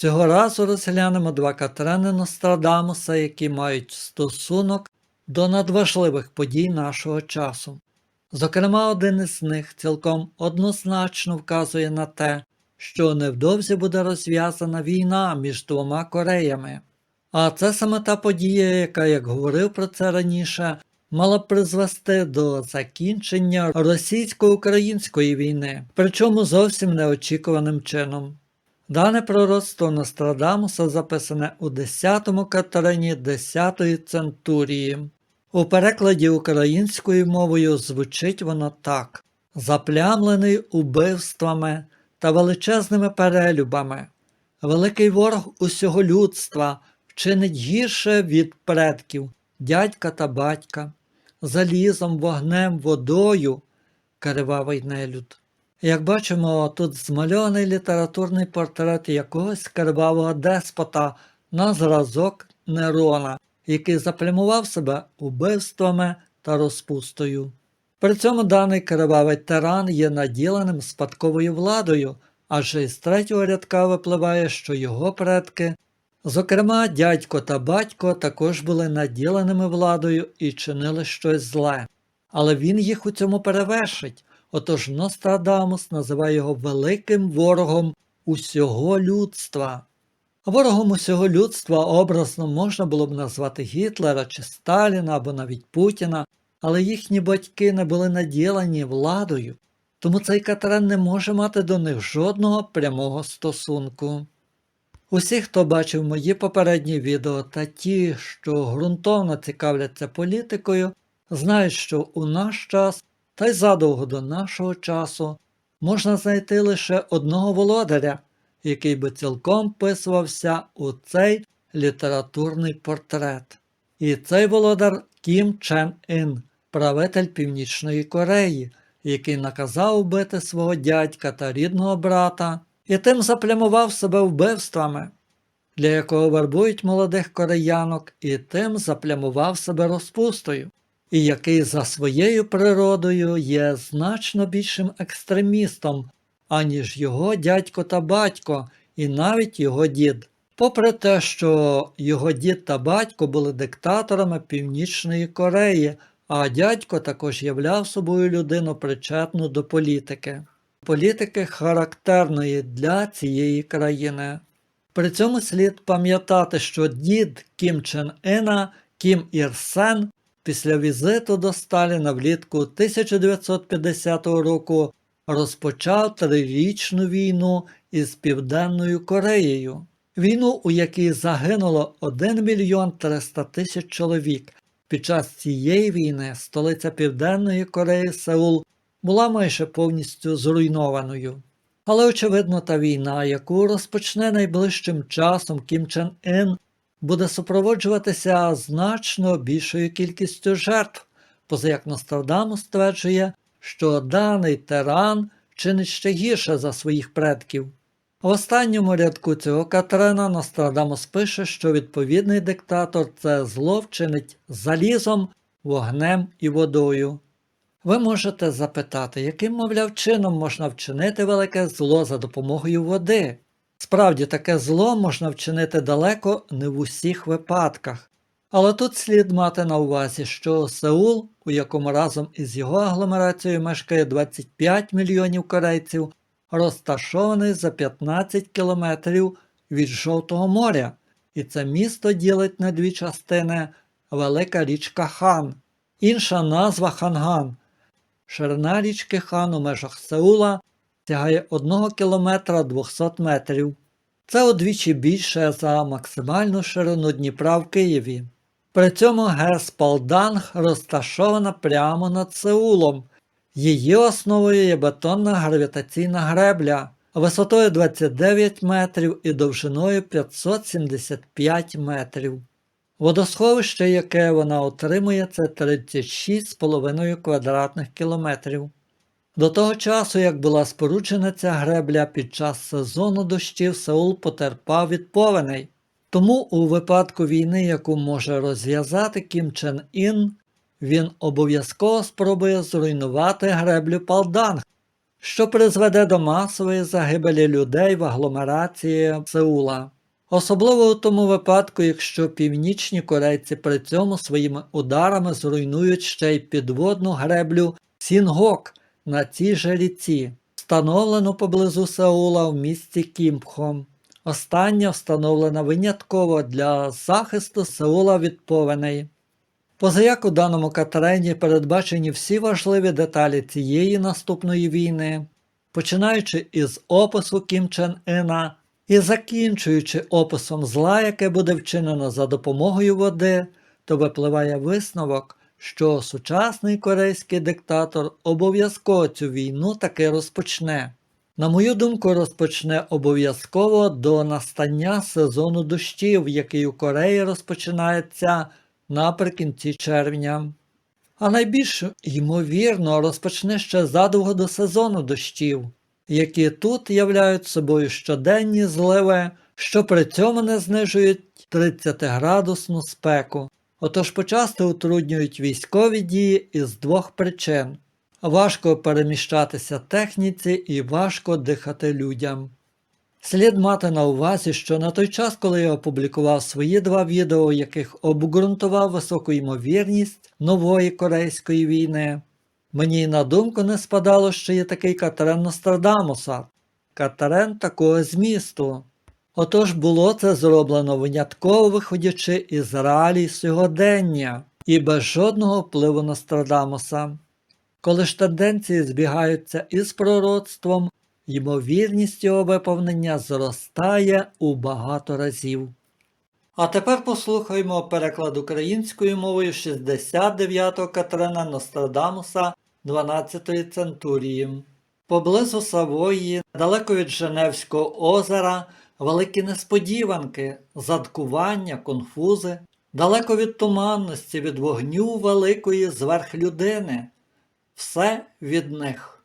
Цього разу розглянемо два катрени Нострадамуса, які мають стосунок до надважливих подій нашого часу. Зокрема, один із них цілком однозначно вказує на те, що невдовзі буде розв'язана війна між двома Кореями. А це саме та подія, яка, як говорив про це раніше, мала б призвести до закінчення російсько-української війни, причому зовсім неочікуваним чином. Дане пророцтво Нострадамуса записане у 10-му катерині 10-ї центурії. У перекладі українською мовою звучить воно так: заплямлений убивствами та величезними перелюбами. Великий ворог усього людства вчинить гірше від предків, дядька та батька, залізом, вогнем, водою, кривавий нелюд. Як бачимо, тут змальований літературний портрет якогось кривавого деспота на зразок Нерона, який заплямував себе убивствами та розпустою. При цьому даний кривавий тиран є наділеним спадковою владою, адже із третього рядка випливає, що його предки, зокрема дядько та батько, також були наділеними владою і чинили щось зле. Але він їх у цьому перевершить. Отож Нострадамус називає його великим ворогом усього людства. Ворогом усього людства образно можна було б назвати Гітлера чи Сталіна або навіть Путіна, але їхні батьки не були наділені владою, тому цей Катрен не може мати до них жодного прямого стосунку. Усі, хто бачив мої попередні відео та ті, що ґрунтовно цікавляться політикою, знають, що у наш час та й задовго до нашого часу можна знайти лише одного володаря, який би цілком вписувався у цей літературний портрет. І цей володар Кім Чен Ін, правитель Північної Кореї, який наказав убити свого дядька та рідного брата, і тим заплямував себе вбивствами, для якого вербують молодих кореянок, і тим заплямував себе розпустою і який за своєю природою є значно більшим екстремістом, аніж його дядько та батько, і навіть його дід. Попри те, що його дід та батько були диктаторами Північної Кореї, а дядько також являв собою людину причетну до політики, політики характерної для цієї країни. При цьому слід пам'ятати, що дід Кім Чен Іна, Кім Ір Сен після візиту до Сталіна влітку 1950 року розпочав трирічну війну із Південною Кореєю. Війну, у якій загинуло 1 мільйон 300 тисяч чоловік. Під час цієї війни столиця Південної Кореї Сеул була майже повністю зруйнованою. Але, очевидно, та війна, яку розпочне найближчим часом Кім Чен Ін, буде супроводжуватися значно більшою кількістю жертв, поза як Нострадамус стверджує, що даний тиран чинить ще гірше за своїх предків. В останньому рядку цього Катрена Нострадамус пише, що відповідний диктатор це зло вчинить залізом, вогнем і водою. Ви можете запитати, яким, мовляв, чином можна вчинити велике зло за допомогою води? Справді, таке зло можна вчинити далеко не в усіх випадках. Але тут слід мати на увазі, що Сеул, у якому разом із його агломерацією мешкає 25 мільйонів корейців, розташований за 15 кілометрів від Жовтого моря, і це місто ділить на дві частини велика річка Хан, інша назва Ханган. Ширина річки Хан у межах Сеула сягає 1 кілометра 200 метрів. Це удвічі більше за максимальну ширину Дніпра в Києві. При цьому ГЕС Палданг розташована прямо над Сеулом. Її основою є бетонна гравітаційна гребля висотою 29 метрів і довжиною 575 метрів. Водосховище, яке вона отримує, це 36,5 квадратних кілометрів. До того часу, як була споруджена ця гребля під час сезону дощів Сеул потерпав від повеней. Тому у випадку війни, яку може розв'язати Кім Чен Ін, він обов'язково спробує зруйнувати греблю Палданг, що призведе до масової загибелі людей в агломерації Сеула. Особливо у тому випадку, якщо північні корейці при цьому своїми ударами зруйнують ще й підводну греблю Сінгок на цій же ріці, встановлену поблизу Сеула в місті Кімпхо. Остання встановлена винятково для захисту Сеула від повеней. Позаяк у даному катерені передбачені всі важливі деталі цієї наступної війни, починаючи із опису Кім Чен Іна і закінчуючи описом зла, яке буде вчинено за допомогою води, то випливає висновок, що сучасний корейський диктатор обов'язково цю війну таки розпочне. На мою думку, розпочне обов'язково до настання сезону дощів, який у Кореї розпочинається наприкінці червня. А найбільш ймовірно розпочне ще задовго до сезону дощів, які тут являють собою щоденні зливи, що при цьому не знижують 30-градусну спеку. Отож почасти утруднюють військові дії із двох причин. Важко переміщатися техніці і важко дихати людям. Слід мати на увазі, що на той час, коли я опублікував свої два відео, яких обґрунтував високу ймовірність нової корейської війни, мені й на думку не спадало, що є такий Катерен Нострадамуса, Катерен такого змісту. Отож було це зроблено винятково виходячи із реалій сьогодення і без жодного впливу Нострадамуса. Коли ж тенденції збігаються із пророцтвом, ймовірність його виповнення зростає у багато разів. А тепер послухаймо переклад українською мовою 69-го Катерина Нострадамуса 12-ї центурії. Поблизу Савої, далеко від Женевського озера, великі несподіванки, задкування, конфузи, далеко від туманності, від вогню великої зверхлюдини. Все від них.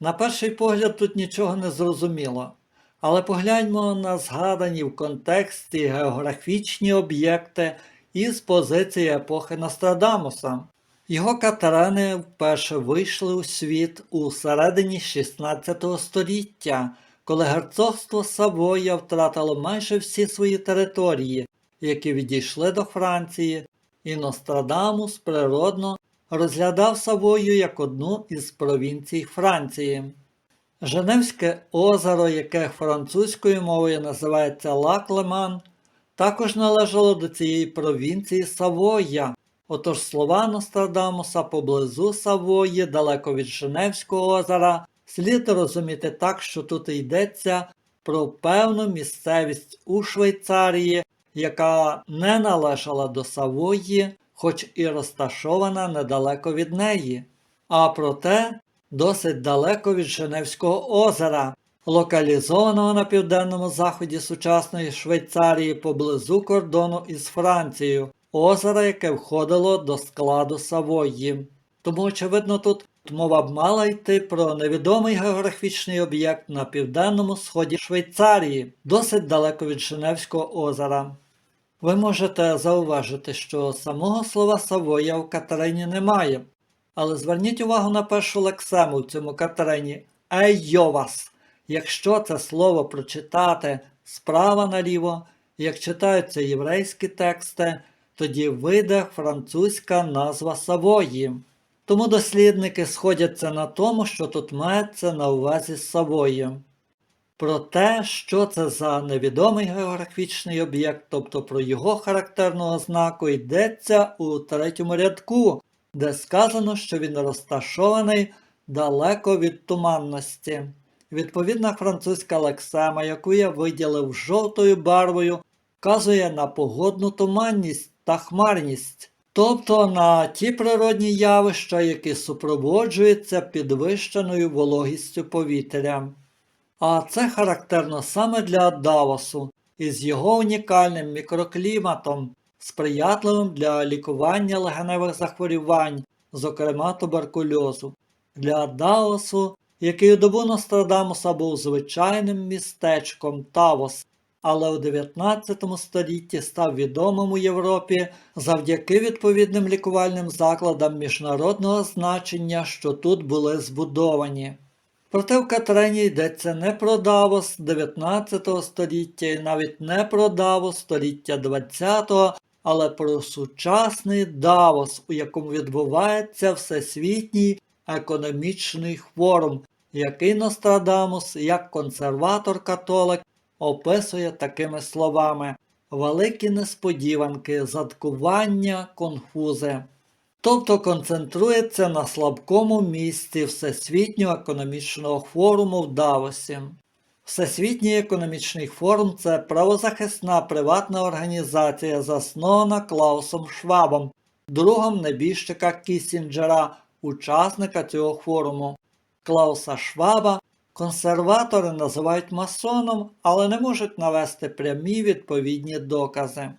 На перший погляд тут нічого не зрозуміло, але погляньмо на згадані в контексті географічні об'єкти із позиції епохи Нострадамуса. Його катерени вперше вийшли у світ у середині 16 століття, коли герцогство Савоя втратило майже всі свої території, які відійшли до Франції, і Нострадамус природно розглядав Савою як одну із провінцій Франції. Женевське озеро, яке французькою мовою називається Лаклеман, також належало до цієї провінції Савоя. Отож слова Нострадамуса поблизу Савої, далеко від Женевського озера, слід розуміти так, що тут йдеться про певну місцевість у Швейцарії, яка не належала до Савої, хоч і розташована недалеко від неї, а проте досить далеко від Женевського озера, локалізованого на південному заході сучасної Швейцарії поблизу кордону із Францією, озера, яке входило до складу Савої. Тому, очевидно, тут мова б мала йти про невідомий географічний об'єкт на південному сході Швейцарії, досить далеко від Женевського озера. Ви можете зауважити, що самого слова Савоя в Катерині немає, але зверніть увагу на першу лексему в цьому Катерині Еййовас. Якщо це слово прочитати справа наліво, як читаються єврейські тексти, тоді вийде французька назва Савої. Тому дослідники сходяться на тому, що тут мається на увазі Савої. Про те, що це за невідомий географічний об'єкт, тобто про його характерну ознаку, йдеться у третьому рядку, де сказано, що він розташований далеко від туманності. Відповідна французька лексема, яку я виділив жовтою барвою, вказує на погодну туманність та хмарність, тобто на ті природні явища, які супроводжуються підвищеною вологістю повітря. А це характерно саме для Давосу із його унікальним мікрокліматом, сприятливим для лікування легеневих захворювань, зокрема туберкульозу. Для Давосу, який у добу Нострадамуса був звичайним містечком Тавос, але у 19 столітті став відомим у Європі завдяки відповідним лікувальним закладам міжнародного значення, що тут були збудовані. Проте в Катрені йдеться не про Давос 19 століття і навіть не про Давос століття 20, але про сучасний Давос, у якому відбувається Всесвітній економічний форум, який Нострадамус, як консерватор-католик, описує такими словами: великі несподіванки, заткування, конфузи. Тобто концентрується на слабкому місці Всесвітнього економічного форуму в Давосі. Всесвітній економічний форум це правозахисна приватна організація, заснована Клаусом Швабом, другом небіжчика Кісінджера, учасника цього форуму. Клауса Шваба консерватори називають масоном, але не можуть навести прямі відповідні докази.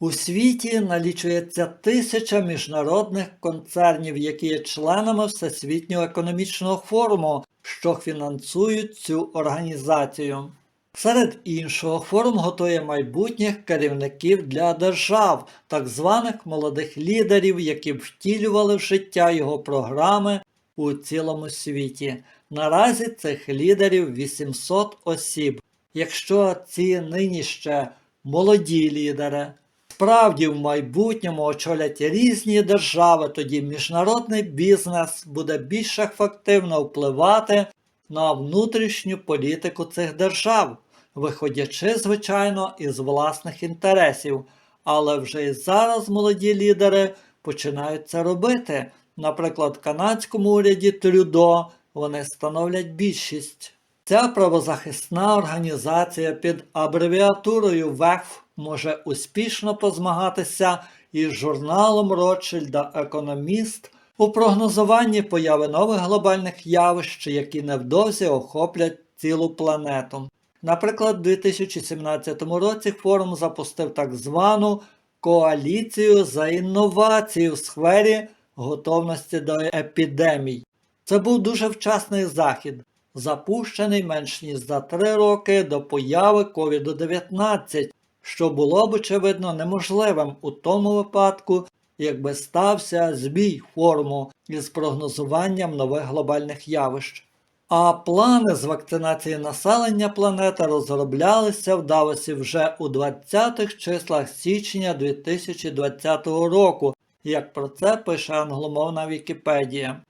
У світі налічується тисяча міжнародних концернів, які є членами Всесвітнього економічного форуму, що фінансують цю організацію. Серед іншого, форум готує майбутніх керівників для держав, так званих молодих лідерів, які втілювали в життя його програми у цілому світі. Наразі цих лідерів 800 осіб. Якщо ці нині ще молоді лідери справді в майбутньому очолять різні держави, тоді міжнародний бізнес буде більш ефективно впливати на внутрішню політику цих держав, виходячи, звичайно, із власних інтересів. Але вже і зараз молоді лідери починають це робити. Наприклад, в канадському уряді Трюдо вони становлять більшість. Ця правозахисна організація під абревіатурою ВЕФ може успішно позмагатися із журналом Ротшильда Економіст у прогнозуванні появи нових глобальних явищ, які невдовзі охоплять цілу планету. Наприклад, у 2017 році форум запустив так звану коаліцію за інновації в сфері готовності до епідемій. Це був дуже вчасний захід, запущений менш ніж за три роки до появи COVID-19, що було б, очевидно, неможливим у тому випадку, якби стався збій форуму із прогнозуванням нових глобальних явищ. А плани з вакцинації населення планети розроблялися в Давосі вже у 20-х числах січня 2020 року, як про це пише англомовна Вікіпедія.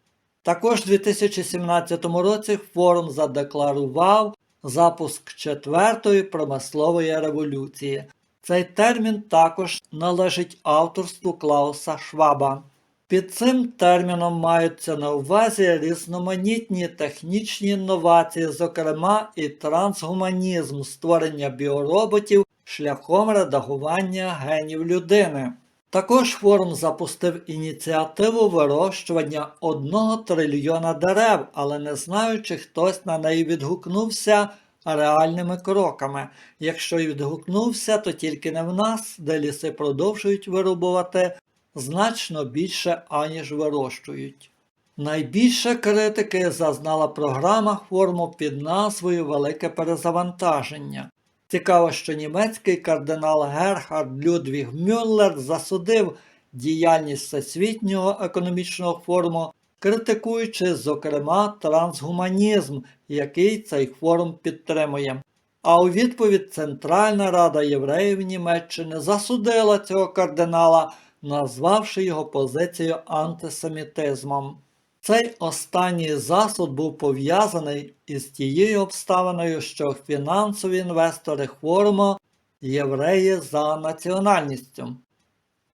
Також у 2017 році форум задекларував запуск четвертої промислової революції. Цей термін також належить авторству Клауса Шваба. Під цим терміном маються на увазі різноманітні технічні інновації, зокрема і трансгуманізм створення біороботів шляхом редагування генів людини. Також форум запустив ініціативу вирощування одного трильйона дерев, але не знаю, чи хтось на неї відгукнувся реальними кроками. Якщо й відгукнувся, то тільки не в нас, де ліси продовжують вирубувати значно більше, аніж вирощують. Найбільше критики зазнала програма форуму під назвою Велике перезавантаження. Цікаво, що німецький кардинал Герхард Людвіг Мюллер засудив діяльність Всесвітнього економічного форуму, критикуючи, зокрема, трансгуманізм, який цей форум підтримує. А у відповідь Центральна Рада євреїв Німеччини засудила цього кардинала, назвавши його позицію антисемітизмом. Цей останній засуд був пов'язаний із тією обставиною, що фінансові інвестори форуму євреї за національністю.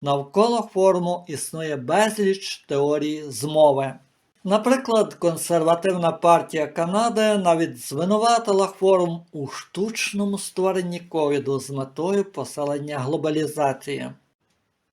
Навколо форуму існує безліч теорій змови. Наприклад, консервативна партія Канади навіть звинуватила форум у штучному створенні ковіду з метою поселення глобалізації.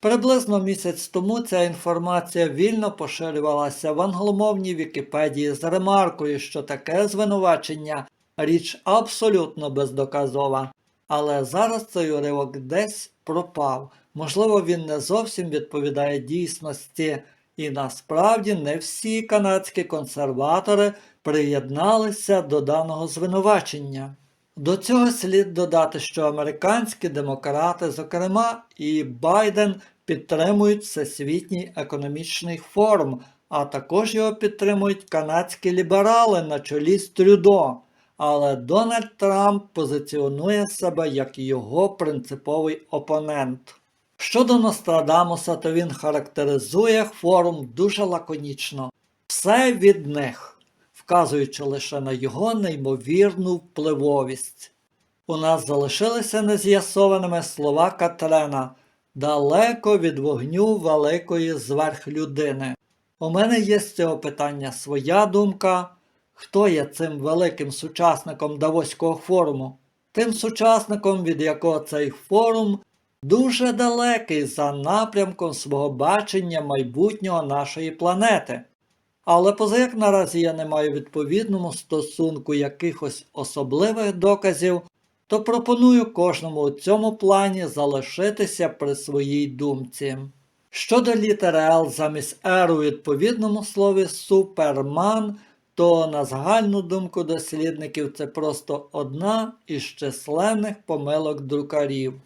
Приблизно місяць тому ця інформація вільно поширювалася в англомовній Вікіпедії з ремаркою, що таке звинувачення річ абсолютно бездоказова. Але зараз цей уривок десь пропав. Можливо, він не зовсім відповідає дійсності, і насправді не всі канадські консерватори приєдналися до даного звинувачення. До цього слід додати, що американські демократи, зокрема і Байден, підтримують Всесвітній економічний форум, а також його підтримують канадські ліберали на чолі з Трюдо. Але Дональд Трамп позиціонує себе як його принциповий опонент. Щодо Нострадамуса, то він характеризує форум дуже лаконічно. Все від них, вказуючи лише на його неймовірну впливовість. У нас залишилися нез'ясованими слова Катрена далеко від вогню великої зверхлюдини. У мене є з цього питання своя думка. Хто є цим великим сучасником Давоського форуму? Тим сучасником, від якого цей форум дуже далекий за напрямком свого бачення майбутнього нашої планети. Але поза як наразі я не маю відповідному стосунку якихось особливих доказів, то пропоную кожному у цьому плані залишитися при своїй думці. Щодо літери L замість R у відповідному слові суперман, то на загальну думку дослідників це просто одна із численних помилок друкарів.